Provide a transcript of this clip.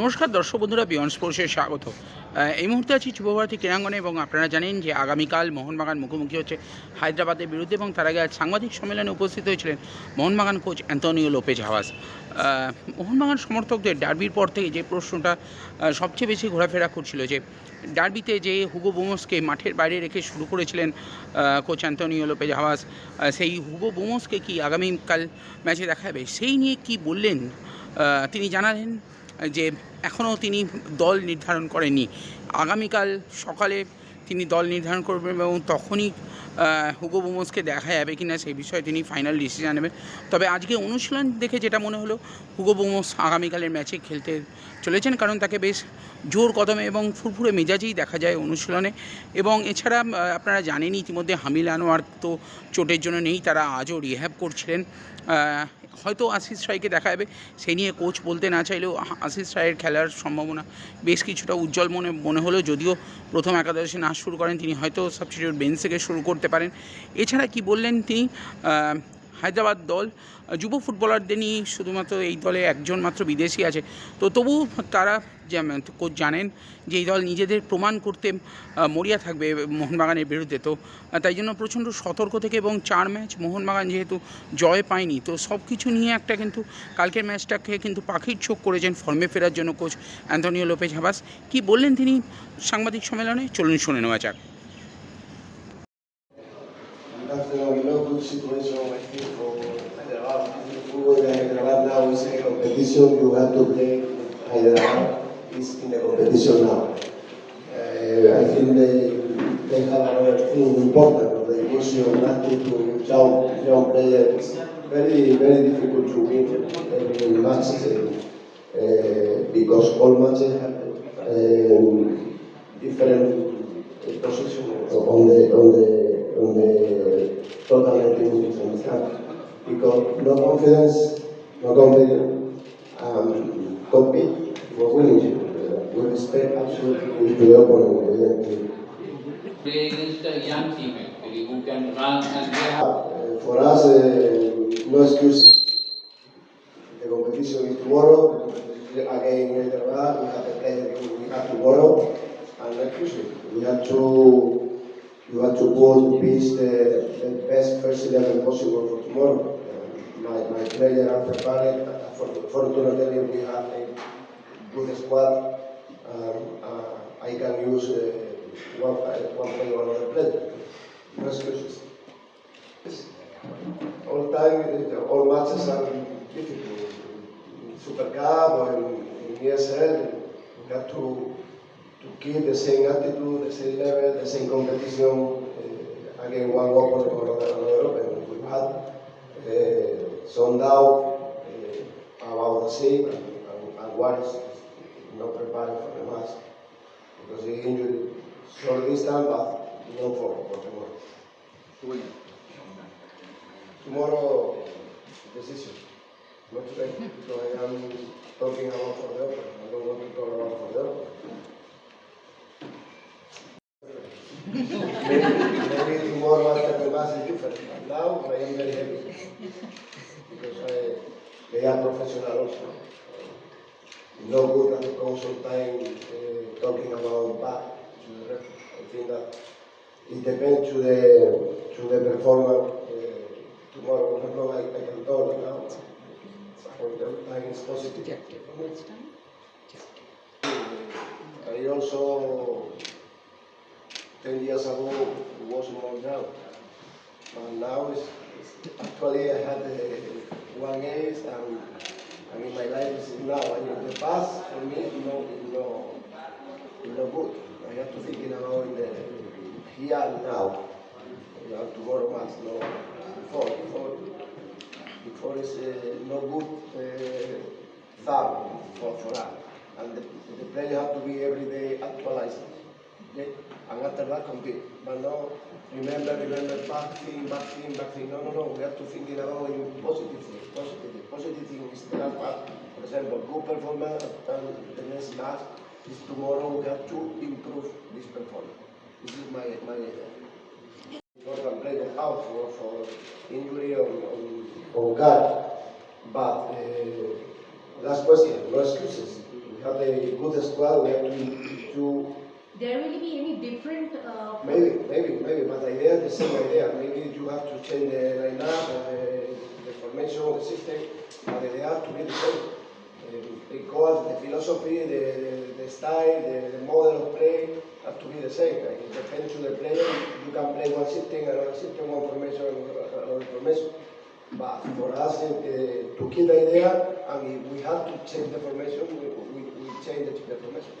নমস্কার, দর্শক বন্ধুরা, বিয়ন্ড স্পোর্টসে স্বাগত। এই মুহূর্তে আছি যুবভারতী ক্রীড়াঙ্গনে এবং আপনারা জানেন যে আগামীকাল মোহনবাগান মুখোমুখি হচ্ছে হায়দ্রাবাদের বিরুদ্ধে এবং তার আগে আজ সাংবাদিক সম্মেলনে উপস্থিত হয়েছিলেন Mohun Bagan coach Antonio Lopez Habas. Mohun Bagan সমর্থকদের ডার্বির পর থেকে যে প্রশ্নটা সবচেয়ে বেশি ঘোরাফেরা করছিল যে ডার্বিতে যে হুগো বোমসকে মাঠের বাইরে রেখে শুরু করেছিলেন কোচ অ্যান্তনিও লোপেজ হাওয়াস সেই হুগো বোমসকে কি আগামীকাল ম্যাচে দেখাবে? সেই নিয়ে কি বললেন? তিনি জানালেন যে এখনও তিনি দল নির্ধারণ করেননি। আগামীকাল সকালে তিনি দল নির্ধারণ করবেন এবং তখনই হুগো বোমসকে দেখা যাবে কি না সেই বিষয়ে তিনি ফাইনাল ডিসিশন নেবেন। তবে আজকে অনুশীলন দেখে যেটা মনে হলো হুগো বোমস আগামীকালের ম্যাচে খেলতে চলেছেন কারণ তাকে বেশ জোর কদমে এবং ফুরফুরে মেজাজেই দেখা যায় অনুশীলনে। এবং এছাড়া আপনারা জানেন ইতিমধ্যে হামিল আনোয়ার তো চোটের জন্য নেই, তারা আজও রিহ্যাব করছিলেন। হয়তো আশিস রায়কে দেখা যাবে সেই নিয়ে কোচ বলতে না চাইলেও আশিস রায়ের খেলার সম্ভাবনা বেশ কিছুটা উজ্জ্বল মনে মনে হলো। যদিও প্রথম একাদশে না শুরু করেন, তিনি হয়তো সাবস্টিটিউট বেঞ্চ থেকে শুরু করতে পারেন। এছাড়া কি বললেন তিনি হায়দ্রাবাদ দল, যুব ফুটবলারদের নিয়ে শুধুমাত্র এই দলে একজন মাত্র বিদেশি আছে। তো তবু তারা কোচ জানেন যে এই দল নিজেদের প্রমাণ করতে মরিয়া থাকবে মোহনবাগানের বিরুদ্ধে। তো, তাই জন্য প্রচণ্ড সতর্ক থেকে এবং চার ম্যাচ মোহনবাগান যেহেতু জয় পায়নি, তো সব কিছু নিয়ে একটা কিন্তু কালকের ম্যাচটাকে কিন্তু পাখির চোখ করেছেন ফর্মে ফেরার জন্য কোচ অ্যান্থনিও লোপেজ হাবাস। কি বললেন তিনি সাংবাদিক সম্মেলনে? চলুন শুনে নেওয়া যাক। Situation, I think, for Hyderabad. De Hyderabad now is a competition, you have to play Hyderabad is in the competition now. Uh, I think they, they have another thing important, the issue of nothing to young, young players. Very, very difficult to win every match uh, because all matches have um, different No confidence, no confidence, um, compete for winning. Uh, We respect absolutely to the opponent. play against a young team actually who can run and they have Uh, For us, uh, no excuses. The competition is tomorrow, again we have to play, we have tomorrow, and no excuses. We have to, we have to put to pitch the, the best first eleven possible for tomorrow. My, my are prepared, Uh, for- fortunately, we have a good squad. Um, uh, I can use uh, one, one player or another player. Excuses. All time, uh, all matches are difficult. In Super Cup or in, in ESL, we have to, to keep the same attitude, the same level, the same competition uh, against one opponent some doubt uh, about the same and, and, and one is not prepared for the match because he injured short distance, but no for, for tomorrow. Tomorrow, decision. Not today, because I am talking about for the. I don't want to talk about for the. maybe more was the Kalmas is different. But now I am very happy because I, they are professional also. No good at the council time uh, talking about back to the referee. I think that it depends to the to the performer. Uh, tomorrow, I don't know, I, I can talk now. For the time is positive. I also ten years ago was more down. But now it's, actually I had uh, one ace and I mean my life is now. I mean the past for me no no no good. I have to thinking about the here and now. You know, tomorrow match, no before before before is uh, no good uh, thought for for us. And the, the player have to be every day actualized. After that compete. But no remember remember bad thing, bad thing, bad thing. No no no. We have to think about in positive thing, positive thing. Positive thing is the last part. For example, good performance and the next match is tomorrow we have to improve this performance. This is my my. Important player out for, for injury on, on, on guard. But uh, last question, no excuses. we have a good squad, we have to There will be any different, uh, maybe, maybe, maybe, but the idea is the same idea. Maybe you have to change the lineup or the, the formation of the system, but they have to be the same. Um, because the philosophy, the, the, the style, the, the model of play have to be the same. Like, it depends on the player. You can play one system, another system, one formation, another formation. But for us uh, to keep the idea, and if we have to change the formation, we, we, we change the, the formation.